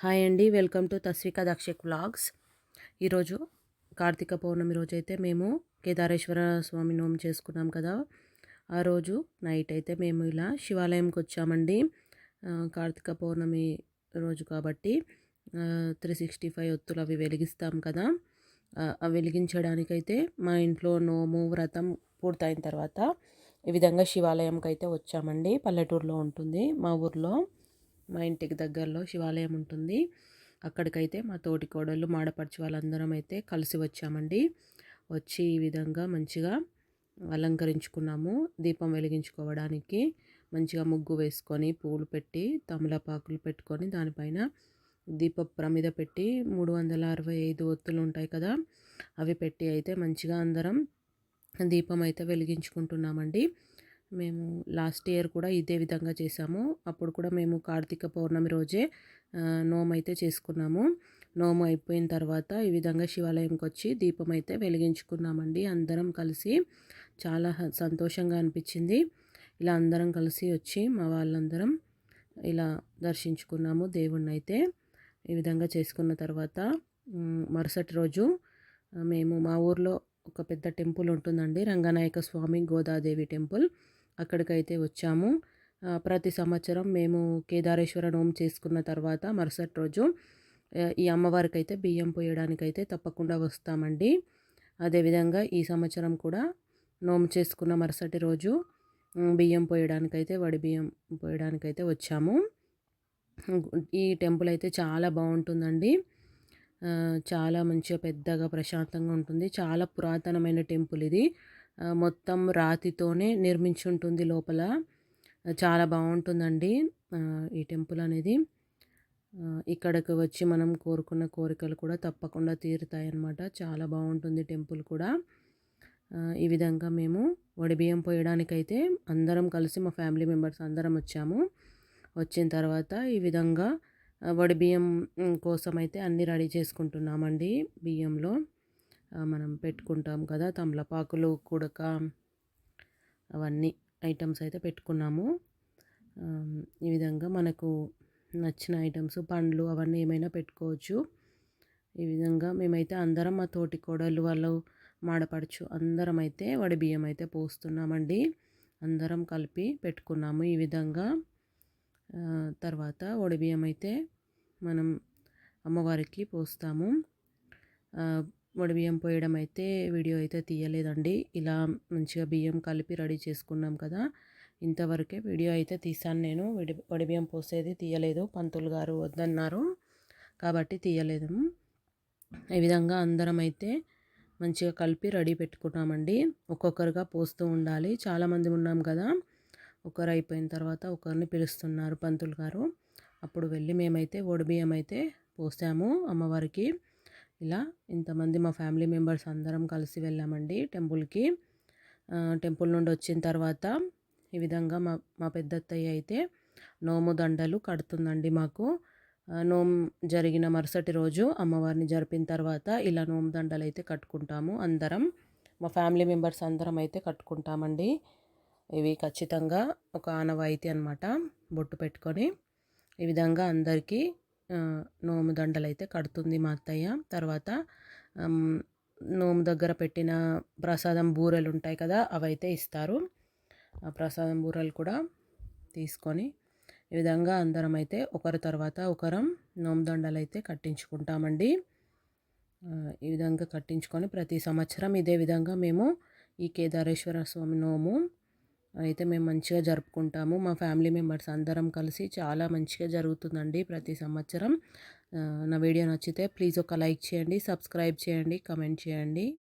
Hi అండి welcome to Tasvika Dakshik vlogs. ఈరోజు కార్తీక పౌర్ణమి రోజు అయితే మేము కేదారేశ్వర స్వామి నోము చేసుకున్నాం కదా. ఆ రోజు నైట్ అయితే మేము ఇలా శివాలయంకి వచ్చామండి. కార్తీక పౌర్ణమి రోజు కాబట్టి త్రీ సిక్స్టీ ఫైవ్ ఒత్తులు అవి వెలిగిస్తాం కదా. అవి వెలిగించడానికైతే మా ఇంట్లో నోము వ్రతం పూర్తయిన తర్వాత ఈ విధంగా శివాలయంకి అయితే వచ్చామండి. పల్లెటూరులో ఉంటుంది మా ఊర్లో. మా ఇంటికి దగ్గరలో శివాలయం ఉంటుంది. అక్కడికైతే మా తోటి కోడళ్ళు మాడపరిచి వాళ్ళందరం అయితే కలిసి వచ్చామండి. వచ్చి ఈ విధంగా మంచిగా అలంకరించుకున్నాము. దీపం వెలిగించుకోవడానికి మంచిగా ముగ్గు వేసుకొని పూలు పెట్టి తమలపాకులు పెట్టుకొని దానిపైన దీప ప్రమిద పెట్టి మూడు వందల అరవై ఐదు ఒత్తులు ఉంటాయి కదా అవి పెట్టి అయితే మంచిగా అందరం దీపం అయితే వెలిగించుకుంటున్నామండి. మేము లాస్ట్ ఇయర్ కూడా ఇదే విధంగా చేసాము అప్పుడు కూడా మేము కార్తీక పౌర్ణమి రోజే నోము అయితే చేసుకున్నాము. నోము అయిపోయిన తర్వాత ఈ విధంగా శివాలయంకి వచ్చి దీపం అయితే వెలిగించుకున్నామండి. అందరం కలిసి చాలా సంతోషంగా అనిపించింది. ఇలా అందరం కలిసి వచ్చి మా వాళ్ళందరం ఇలా దర్శించుకున్నాము దేవుణ్ణి అయితే ఈ విధంగా చేసుకున్న తర్వాత మరుసటి రోజు మేము మా ఊర్లో ఒక పెద్ద టెంపుల్ ఉంటుందండి. రంగనాయక స్వామి గోదాదేవి టెంపుల్. అక్కడికైతే వచ్చాము. ప్రతి సంవత్సరం మేము కేదారేశ్వర నోము చేసుకున్న తర్వాత మరుసటి రోజు ఈ అమ్మవారికి అయితే బియ్యం పోయడానికైతే తప్పకుండా వస్తామండి. అదేవిధంగా ఈ సంవత్సరం కూడా నోము చేసుకున్న మరుసటి రోజు బియ్యం పోయడానికైతే వడి బియ్యం పోయడానికైతే వచ్చాము. ఈ టెంపుల్ అయితే చాలా బాగుంటుందండి. చాలా మంచిగా పెద్దగా ప్రశాంతంగా ఉంటుంది. చాలా పురాతనమైన టెంపుల్ ఇది. మొత్తం రాతితోనే నిర్మించి ఉంటుంది లోపల చాలా బాగుంటుందండి ఈ టెంపుల్ అనేది. ఇక్కడికి వచ్చి మనం కోరుకున్న కోరికలు కూడా తప్పకుండా తీరుతాయి అన్నమాట చాలా బాగుంటుంది టెంపుల్ కూడా. ఈ విధంగా మేము వడిబియ్యం పోయడానికైతే అందరం కలిసి మా ఫ్యామిలీ మెంబర్స్ అందరం వచ్చాము. వచ్చిన తర్వాత ఈ విధంగా వడిబియ్యం కోసం అయితే అన్నీ రెడీ చేసుకుంటున్నామండి బియ్యంలో. మనం పెట్టుకుంటాం కదా తమలపాకులు కుడక అవన్నీ ఐటమ్స్ అయితే పెట్టుకున్నాము. ఈ విధంగా మనకు నచ్చిన ఐటమ్స్ పండ్లు అవన్నీ ఏమైనా పెట్టుకోవచ్చు. ఈ విధంగా మేమైతే అందరం మా తోటి కోడలు వాళ్ళు మాడపడుచు అందరం అయితే వడి బియ్యం అయితే పోస్తున్నామండి. అందరం కలిపి పెట్టుకున్నాము ఈ విధంగా. తర్వాత వడి బియ్యం అయితే మనం అమ్మవారికి పోస్తాము. వడి బియ్యం పోయడం అయితే వీడియో అయితే తీయలేదండి. ఇలా మంచిగా బియ్యం కలిపి రెడీ చేసుకున్నాం కదా. ఇంతవరకే వీడియో అయితే తీసాను నేను. విడి వడి బియ్యం పోసేది తీయలేదు. పంతులు గారు వద్దన్నారు కాబట్టి తీయలేదు. ఈ విధంగా అందరం అయితే మంచిగా కలిపి రెడీ పెట్టుకున్నామండి. ఒక్కొక్కరుగా పోస్తూ ఉండాలి. చాలామంది ఉన్నాం కదా. ఒకరు అయిపోయిన తర్వాత ఒకరిని పిలుస్తున్నారు పంతులు గారు. అప్పుడు వెళ్ళి మేమైతే బియ్యం అయితే పోసాము అమ్మవారికి. ఇలా ఇంతమంది మా ఫ్యామిలీ మెంబర్స్ అందరం కలిసి వెళ్ళామండి టెంపుల్కి. టెంపుల్ నుండి వచ్చిన తర్వాత ఈ విధంగా మా మా పెద్దత్తయ్య అయితే నోము దండలు కడుతుందండి మాకు. నోము జరిగిన మరుసటి రోజు అమ్మవారిని జరిపిన తర్వాత ఇలా నోము దండలు అయితే కట్టుకుంటాము అందరం. మా ఫ్యామిలీ మెంబర్స్ అందరం అయితే కట్టుకుంటామండి. ఇవి ఖచ్చితంగా ఒక ఆనవాయితీ అనమాట బొట్టు పెట్టుకొని. ఈ విధంగా అందరికీ నోము దండలు అయితే కడుతుంది మా అత్తయ్య. తర్వాత నోము దగ్గర పెట్టిన ప్రసాదం బూరెలు ఉంటాయి కదా అవైతే ఇస్తారు. ఆ ప్రసాదం బూరెలు కూడా తీసుకొని ఈ విధంగా అందరం అయితే ఒకరి తర్వాత ఒకరం నోము దండలు అయితే కట్టించుకుంటామండి ఈ విధంగా కట్టించుకొని ప్రతి సంవత్సరం ఇదే విధంగా మేము ఈ కేదారేశ్వర స్వామి నోము అయితే మేము మంచిగా జరుపుకుంటాము. మా ఫ్యామిలీ మెంబర్స్ అందరం కలిసి చాలా మంచిగా జరుగుతుందండి ప్రతి సంవత్సరం. నా వీడియో నచ్చితే ప్లీజ్ ఒక లైక్ చేయండి సబ్స్క్రైబ్ చేయండి కమెంట్ చేయండి.